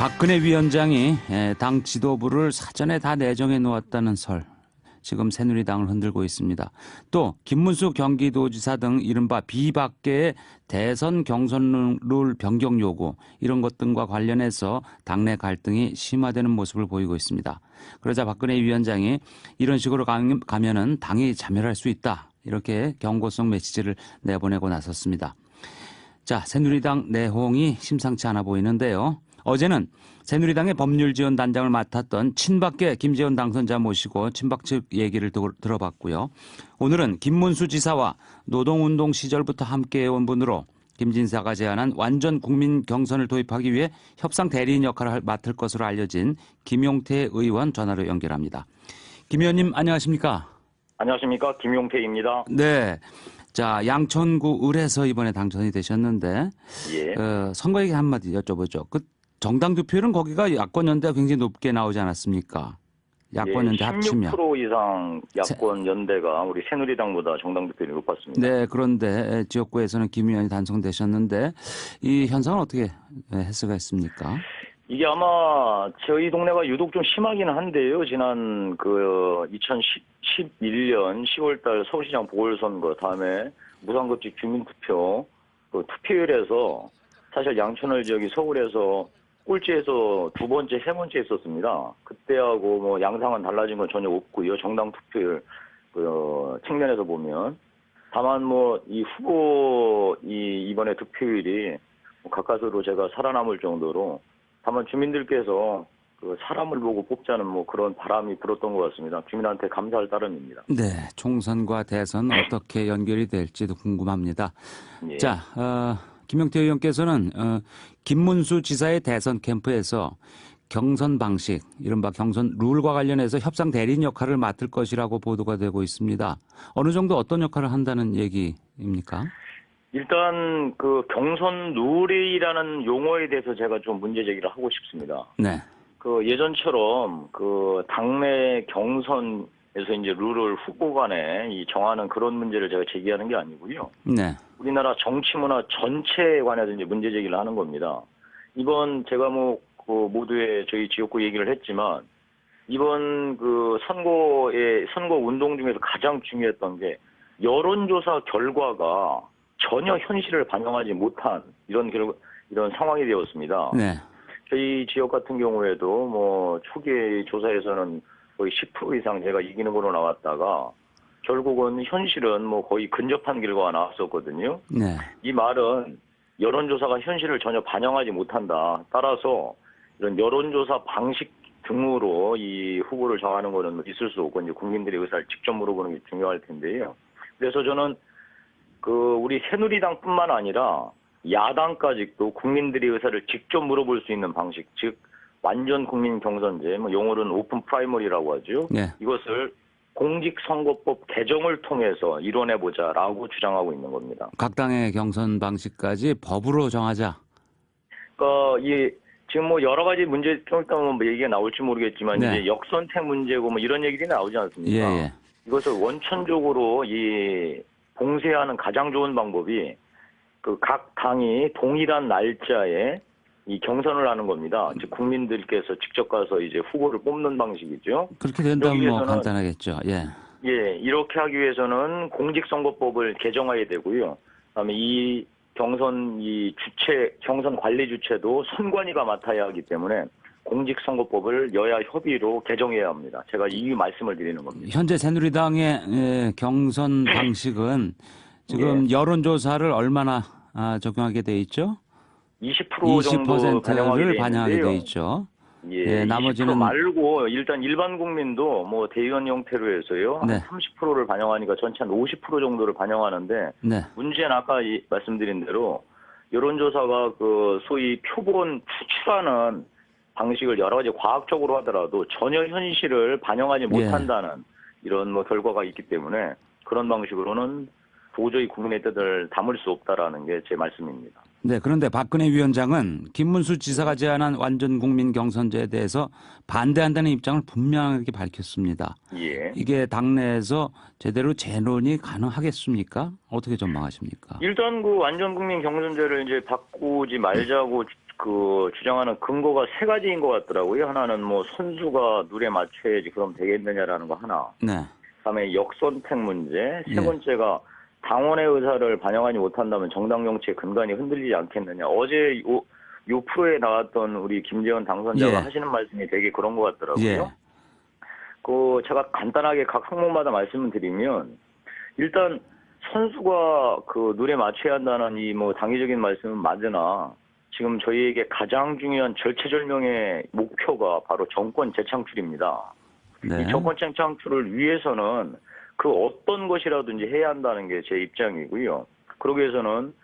박근혜 위원장이 에, 당 지도부를 사전에 다 내정해 놓았다는 설. 지금 새누리당을 흔들고 있습니다. 또 김문수 경기도지사 등 이른바 비박계의 대선 경선 룰 변경 요구 이런 것 등과 관련해서 당내 갈등이 심화되는 모습을 보이고 있습니다. 그러자 박근혜 위원장이 이런 식으로 가- 가면은 당이 자멸할 수 있다. 이렇게 경고성 메시지를 내보내고 나섰습니다. 자, 새누리당 내홍이 심상치 않아 보이는데요. 어제는 새누리당의 법률지원단장을 맡았던 친박계 김재원 당선자 모시고 친박 측 얘기를 들- 들어봤고요. 오늘은 김문수 지사와 노동운동 시절부터 함께해온 분으로 김진사가 제안한 완전 국민 경선을 도입하기 위해 협상 대리인 역할을 할- 맡을 것으로 알려진 김용태 의원 전화로 연결합니다. 김 의원님 안녕하십니까? 안녕하십니까 김용태입니다. 네. 자, 양천구 을에서 이번에 당선이 되셨는데 예. 어, 선거 얘기 한마디 여쭤보죠. 그 정당 득표율은 거기가 야권 연대가 굉장히 높게 나오지 않았습니까? 야권 연대 예, 합치면. 16% 이상 야권 연대가 우리 새누리당보다 정당 득표율이 높았습니다. 네, 그런데 지역구에서는 김 의원이 단성되셨는데 이 현상은 어떻게 해석했습니까? 이게 아마 저희 동네가 유독 좀 심하기는 한데요. 지난 그 2011년 10월달 서울시장 보궐선거 다음에 무상급식 주민투표 그 투표율에서 사실 양천을 지역이 서울에서 꼴찌에서 두 번째, 세 번째 했었습니다. 그때하고 뭐 양상은 달라진 건 전혀 없고요. 정당 투표율 그 측면에서 보면 다만 뭐 이 후보 이 이번에 득표율이 뭐 가까스로 제가 살아남을 정도로 다만 주민들께서 그 사람을 보고 뽑자는 뭐 그런 바람이 불었던 것 같습니다. 주민한테 감사할 따름입니다. 네, 총선과 대선 어떻게 연결이 될지도 궁금합니다. 예. 자, 어, 김영태 의원께서는 어, 김문수 지사의 대선 캠프에서 경선 방식, 이른바 경선 룰과 관련해서 협상 대리인 역할을 맡을 것이라고 보도가 되고 있습니다. 어느 정도 어떤 역할을 한다는 얘기입니까? 일단 그 경선 룰이라는 용어에 대해서 제가 좀 문제 제기를 하고 싶습니다. 네, 그 예전처럼 그 당내 경선 에서 이제 룰을 후보 간에 이 정하는 그런 문제를 제가 제기하는 게 아니고요. 네, 우리나라 정치 문화 전체에 관해서 이제 문제 제기를 하는 겁니다. 이번 제가 뭐 그 모두의 저희 지역구 얘기를 했지만 이번 그 선거의 선거 운동 중에서 가장 중요했던 게 여론조사 결과가 전혀 현실을 반영하지 못한 이런 결 이런 상황이 되었습니다. 네, 저희 지역 같은 경우에도 뭐 초기 조사에서는 거의 10% 이상 제가 이기는 걸로 나왔다가 결국은 현실은 뭐 거의 근접한 결과가 나왔었거든요. 네, 이 말은 여론조사가 현실을 전혀 반영하지 못한다. 따라서 이런 여론조사 방식 등으로 이 후보를 정하는 거는 있을 수 없고 이제 국민들의 의사를 직접 물어보는 게 중요할 텐데요. 그래서 저는 그 우리 새누리당뿐만 아니라 야당까지도 국민들의 의사를 직접 물어볼 수 있는 방식, 즉 완전 국민 경선제, 뭐 용어로는 오픈 프라이머리라고 하죠. 네. 이것을 공직선거법 개정을 통해서 이뤄내 보자라고 주장하고 있는 겁니다. 각 당의 경선 방식까지 법으로 정하자. 그러니까 이 지금 뭐 여러 가지 문제 좀 이따 뭐 얘기가 나올지 모르겠지만 네. 이제 역선택 문제고 뭐 이런 얘기들이 나오지 예, 않습니까? 예. 이것을 원천적으로 이 봉쇄하는 가장 좋은 방법이 그 각 당이 동일한 날짜에 이 경선을 하는 겁니다. 즉 국민들께서 직접 가서 이제 후보를 뽑는 방식이죠. 그렇게 된다면 뭐 간단하겠죠. 예. 예, 이렇게 하기 위해서는 공직선거법을 개정해야 되고요. 그다음에 이 경선 이 주체 경선 관리 주체도 선관위가 맡아야 하기 때문에 공직선거법을 여야 협의로 개정해야 합니다. 제가 이 말씀을 드리는 겁니다. 현재 새누리당의 예, 경선 방식은 지금 여론조사를 얼마나 아, 적용하게 돼 있죠? 20% 정도 반영하게 20%를 돼 반영하게. 돼 있죠. 예, 예, 나머지는- 20% 말고 일단 일반 국민도 뭐 대의원 형태로 해서요. 네. 한 30%를 반영하니까 전체 한 50% 정도를 반영하는데 네. 문제는 아까 이- 말씀드린 대로 여론조사가 그 소위 표본 추출하는 방식을 여러 가지 과학적으로 하더라도 전혀 현실을 반영하지 예. 못한다는 이런 뭐 결과가 있기 때문에 그런 방식으로는 도저히 국민의 뜻을 담을 수 없다라는 게 제 말씀입니다. 네, 그런데 박근혜 위원장은 김문수 지사가 제안한 완전 국민 경선제에 대해서 반대한다는 입장을 분명하게 밝혔습니다. 예. 이게 당내에서 제대로 재논이 가능하겠습니까? 어떻게 전망하십니까? 일단 그 완전 국민 경선제를 이제 바꾸지 말자고 그 주장하는 근거가 세 가지인 것 같더라고요. 하나는 뭐 선수가 눈에 맞춰야지 그럼 되겠느냐라는 거 하나. 네. 그다음에 역선택 문제. 세 예. 번째가 당원의 의사를 반영하지 못한다면 정당 정치의 근간이 흔들리지 않겠느냐. 어제 요, 요 프로에 나왔던 우리 김재원 당선자가 예. 하시는 말씀이 되게 그런 것 같더라고요. 예. 그 제가 간단하게 각 항목마다 말씀을 드리면 일단 선수가 그 눈에 맞춰야 한다는 이 뭐 당위적인 말씀은 맞으나 지금 저희에게 가장 중요한 절체절명의 목표가 바로 정권 재창출입니다. 네. 이 정권 재창출을 위해서는 그 어떤 것이라든지 해야 한다는 게 제 입장이고요. 그러기 위해서는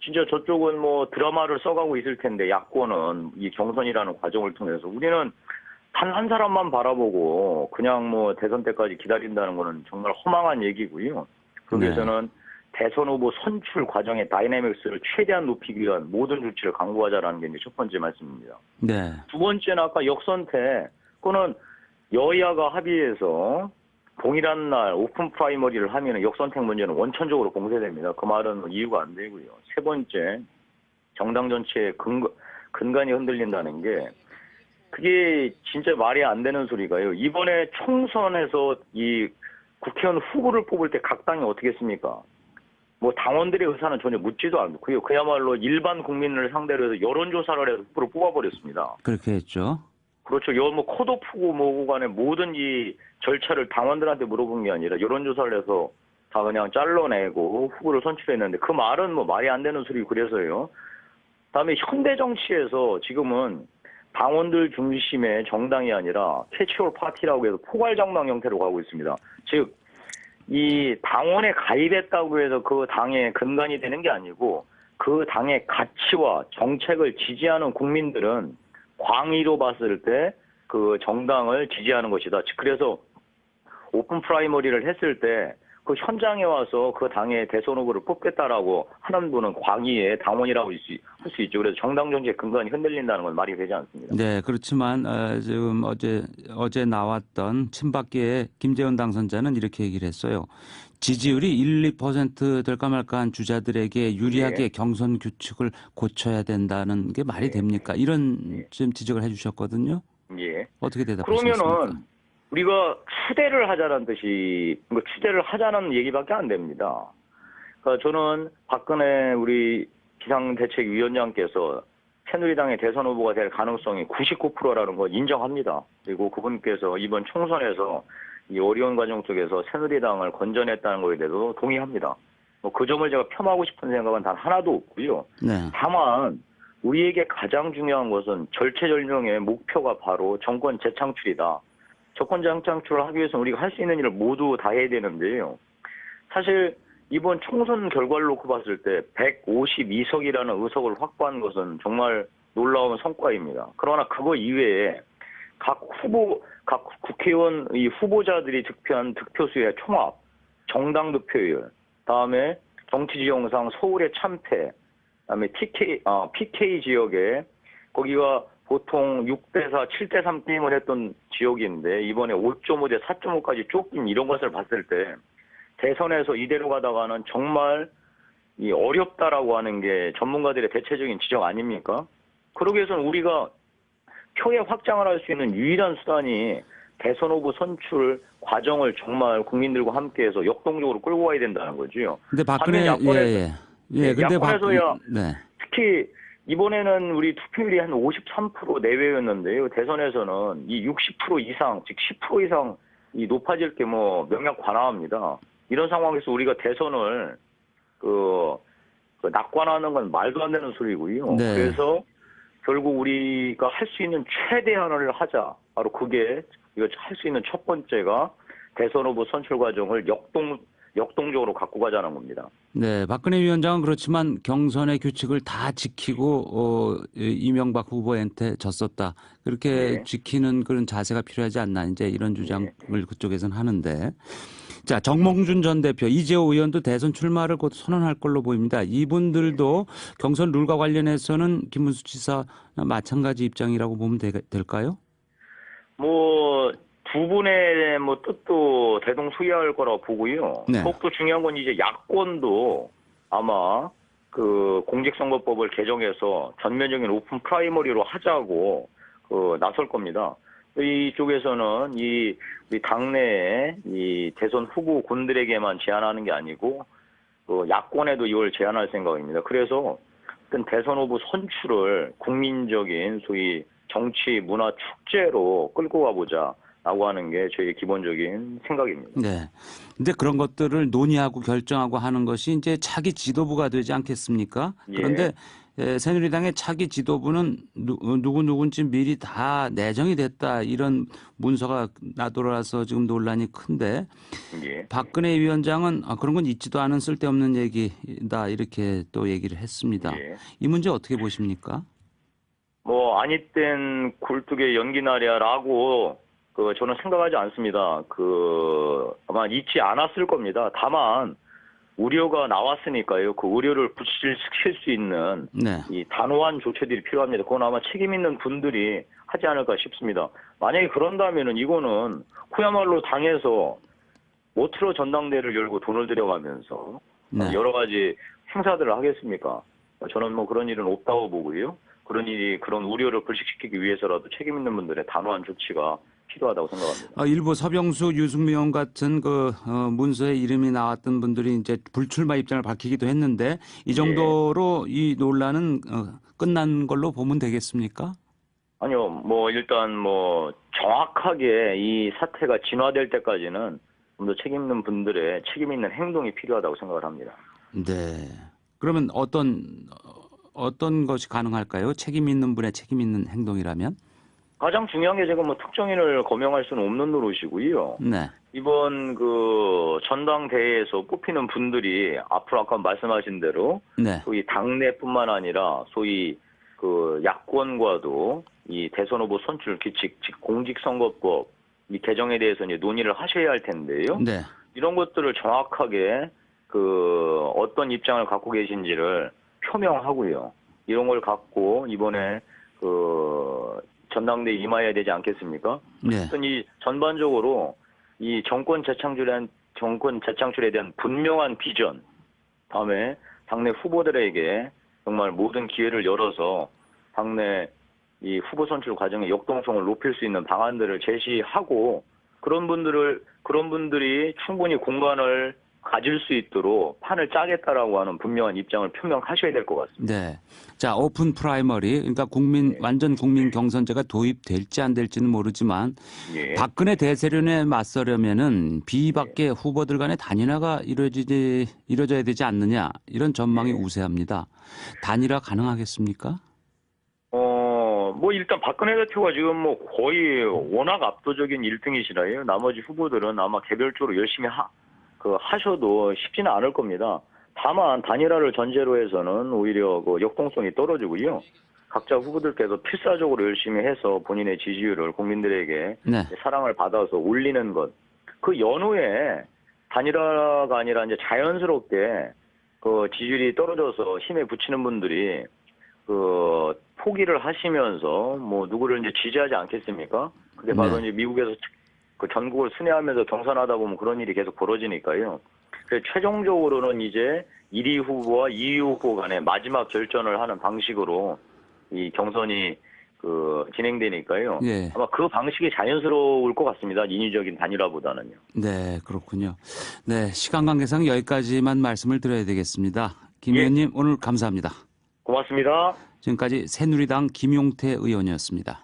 진짜 저쪽은 뭐 드라마를 써가고 있을 텐데 야권은 이 경선이라는 과정을 통해서 우리는 단 한 사람만 바라보고 그냥 뭐 대선 때까지 기다린다는 거는 정말 허망한 얘기고요. 그러기 네. 위해서는 대선 후보 선출 과정의 다이내믹스를 최대한 높이기 위한 모든 조치를 강구하자라는 게 이제 첫 번째 말씀입니다. 네. 두 번째는 아까 역선택. 그거는 여야가 합의해서 동일한 날 오픈 프라이머리를 하면 역선택 문제는 원천적으로 봉쇄됩니다. 그 말은 뭐 이유가 안 되고요. 세 번째, 정당 전체의 근거, 근간이 흔들린다는 게 그게 진짜 말이 안 되는 소리가요. 이번에 총선에서 이 국회의원 후보를 뽑을 때 각 당이 어떻게 했습니까? 뭐 당원들의 의사는 전혀 묻지도 않고요. 그야말로 일반 국민을 상대로 해서 여론조사를 해서 후보를 뽑아버렸습니다. 그렇게 했죠. 그렇죠. 여뭐 코도 푸고 뭐고 간에 모든 이 절차를 당원들한테 물어본 게 아니라 여론조사를 해서 다 그냥 잘라내고 후보를 선출했는데 그 말은 뭐 말이 안 되는 소리고 그래서요. 다음에 현대 정치에서 지금은 당원들 중심의 정당이 아니라 캐치올 파티라고 해서 포괄 정당 형태로 가고 있습니다. 즉, 이 당원에 가입했다고 해서 그 당의 근간이 되는 게 아니고 그 당의 가치와 정책을 지지하는 국민들은 광의로 봤을 때 그 정당을 지지하는 것이다. 즉, 그래서 오픈 프라이머리를 했을 때 그 현장에 와서 그 당의 대선 후보를 뽑겠다라고 하는 분은 광의의 당원이라고 할 수 있죠. 그래서 정당 정치의 근간이 흔들린다는 건 말이 되지 않습니다. 네, 그렇지만 어, 지금 어제 어제 나왔던 친박계의 김재원 당선자는 이렇게 얘기를 했어요. 지지율이 1, 2% 될까 말까 한 주자들에게 유리하게 네. 경선 규칙을 고쳐야 된다는 게 말이 네. 됩니까? 이런 네. 좀 지적을 해주셨거든요. 예. 어떻게 대답하시겠습니까? 그러면은 우리가 추대를 하자는 뜻이 뭐 추대를 하자는 얘기밖에 안 됩니다. 그러니까 저는 박근혜 우리 비상대책위원장께서 새누리당의 대선 후보가 될 가능성이 99%라는 거 인정합니다. 그리고 그분께서 이번 총선에서 이 어려운 과정 속에서 새누리당을 건져냈다는 거에 대해서 동의합니다. 뭐 그 점을 제가 폄하하고 싶은 생각은 단 하나도 없고요. 네, 다만 우리에게 가장 중요한 것은 절체절명의 목표가 바로 정권 재창출이다. 정권 재창출을 하기 위해서는 우리가 할 수 있는 일을 모두 다 해야 되는데요. 사실 이번 총선 결과를 놓고 봤을 때 152석이라는 의석을 확보한 것은 정말 놀라운 성과입니다. 그러나 그거 이외에 각 후보, 각 국회의원 이 후보자들이 득표한 득표수의 총합, 정당 득표율, 다음에 정치 지형상 서울의 참패, 그다음에 TK, 아, PK 지역에 거기가 보통 6대 4, 7대 3 게임을 했던 지역인데 이번에 5.5 대 4.5까지 쫓긴 이런 것을 봤을 때 대선에서 이대로 가다가는 정말 이 어렵다라고 하는 게 전문가들의 대체적인 지적 아닙니까? 그러기 위해서는 우리가 표의 확장을 할 수 있는 유일한 수단이 대선 후보 선출 과정을 정말 국민들과 함께해서 역동적으로 끌고 가야 된다는 거죠. 근데 박근혜 반면 야권에서- 예, 예. 예, 네, 근데 박 야권에서야 네. 특히 이번에는 우리 투표율이 한 53% 내외였는데요. 대선에서는 이 60% 이상, 즉 10% 이상 이 높아질 게 뭐 명약 관화합니다. 이런 상황에서 우리가 대선을 그, 그 낙관하는 건 말도 안 되는 소리고요. 네. 그래서 결국 우리가 할 수 있는 최대한을 하자. 바로 그게 이거 할 수 있는 첫 번째가 대선 후보 선출 과정을 역동 역동적으로 갖고 가자는 겁니다. 네, 박근혜 위원장은 그렇지만 경선의 규칙을 다 지키고 어, 이- 이명박 후보한테 졌었다. 그렇게 네. 지키는 그런 자세가 필요하지 않나 이제 이런 주장을 그쪽에서는 하는데. 자, 정몽준 전 대표, 이재호 의원도 대선 출마를 곧 선언할 걸로 보입니다. 이분들도 경선 룰과 관련해서는 김문수 지사나 마찬가지 입장이라고 보면 되, 될까요? 뭐, 두 분의 뭐 뜻도 대동소이할 거라고 보고요. 네. 더욱더 중요한 건 이제 야권도 아마 그 공직선거법을 개정해서 전면적인 오픈 프라이머리로 하자고 그 나설 겁니다. 이쪽에서는 이 우리 당내에 이 대선 후보군들에게만 제안하는 게 아니고 그 야권에도 이걸 제안할 생각입니다. 그래서 어떤 대선 후보 선출을 국민적인 소위 정치 문화 축제로 끌고 가보자 라고 하는 게 저희의 기본적인 생각입니다. 네. 근데 그런 것들을 논의하고 결정하고 하는 것이 이제 차기 지도부가 되지 않겠습니까? 예. 그런데 에, 새누리당의 차기 지도부는 누, 누구 누군지 미리 다 내정이 됐다 이런 문서가 나돌아서 지금 논란이 큰데 예. 박근혜 위원장은 아, 그런 건 있지도 않은 쓸데없는 얘기다 이렇게 또 얘기를 했습니다. 예. 이 문제 어떻게 보십니까? 뭐 아니 땐 굴뚝에 연기 나랴라고 그 저는 생각하지 않습니다. 그 아마 잊지 않았을 겁니다. 다만 우려가 나왔으니까요. 그 우려를 부실시킬 수 있는 네. 이 단호한 조처들이 필요합니다. 그건 아마 책임 있는 분들이 하지 않을까 싶습니다. 만약에 그런다면은 이거는 그야말로 당에서 모트로 전당대회를 열고 돈을 들여가면서 네. 여러 가지 행사들을 하겠습니까? 저는 뭐 그런 일은 없다고 보고요. 그런 일이 그런 우려를 불식시키기 위해서라도 책임 있는 분들의 단호한 조치가 필요하다고 생각합니다. 어, 일부 서병수, 유승민 의원 같은 그 어, 문서에 이름이 나왔던 분들이 이제 불출마 입장을 밝히기도 했는데 이 정도로 이 논란은 어, 끝난 걸로 보면 되겠습니까? 아니요, 뭐 일단 뭐 정확하게 이 사태가 진화될 때까지는 좀 더 책임 있는 분들의 책임 있는 행동이 필요하다고 생각을 합니다. 네. 그러면 어떤 어, 어떤 것이 가능할까요? 책임 있는 분의 책임 있는 행동이라면? 가장 중요한 게 지금 뭐 특정인을 거명할 수는 없는 노릇이고요. 네. 이번 그 전당대회에서 뽑히는 분들이 앞으로 아까 말씀하신 대로 네. 소위 당내뿐만 아니라 소위 그 야권과도 이 대선 후보 선출 규칙, 즉 공직선거법 이 개정에 대해서 이제 논의를 하셔야 할 텐데요. 네. 이런 것들을 정확하게 그 어떤 입장을 갖고 계신지를 표명하고요. 이런 걸 갖고 이번에 그 전당대회 임해야 되지 않겠습니까? 네. 이 전반적으로 이 정권 재창출에 대한 정권 재창출에 대한 분명한 비전, 다음에 당내 후보들에게 정말 모든 기회를 열어서 당내 이 후보 선출 과정의 역동성을 높일 수 있는 방안들을 제시하고 그런 분들을 그런 분들이 충분히 공간을 가질 수 있도록 판을 짜겠다라고 하는 분명한 입장을 표명하셔야 될 것 같습니다. 네. 자, 오픈 프라이머리, 그러니까 국민, 네. 완전 국민 경선제가 도입될지 안 될지는 모르지만 예. 박근혜 대세론에 맞서려면은 비박계 후보들 간의 단일화가 이루어지지, 이루어져야 되지 않느냐 이런 전망이 네. 우세합니다. 단일화 가능하겠습니까? 어, 뭐 일단 박근혜 대표가 지금 뭐 거의 워낙 압도적인 1등이시라요. 나머지 후보들은 아마 개별적으로 열심히 하, 그 하셔도 쉽지는 않을 겁니다. 다만 단일화를 전제로 해서는 오히려 그 역동성이 떨어지고요. 각자 후보들께서 필사적으로 열심히 해서 본인의 지지율을 국민들에게 네. 사랑을 받아서 올리는 것. 그 연후에 단일화가 아니라 이제 자연스럽게 그 지지율이 떨어져서 힘에 붙이는 분들이 그 포기를 하시면서 뭐 누구를 이제 지지하지 않겠습니까? 그게 바로 네. 이제 미국에서 그 전국을 순회하면서 경선하다 보면 그런 일이 계속 벌어지니까요. 그래서 최종적으로는 이제 1위 후보와 2위 후보 간의 마지막 결전을 하는 방식으로 이 경선이 그 진행되니까요. 예. 아마 그 방식이 자연스러울 것 같습니다. 인위적인 단일화보다는요. 네, 그렇군요. 네, 시간 관계상 여기까지만 말씀을 드려야 되겠습니다. 김 예. 의원님 오늘 감사합니다. 고맙습니다. 지금까지 새누리당 김용태 의원이었습니다.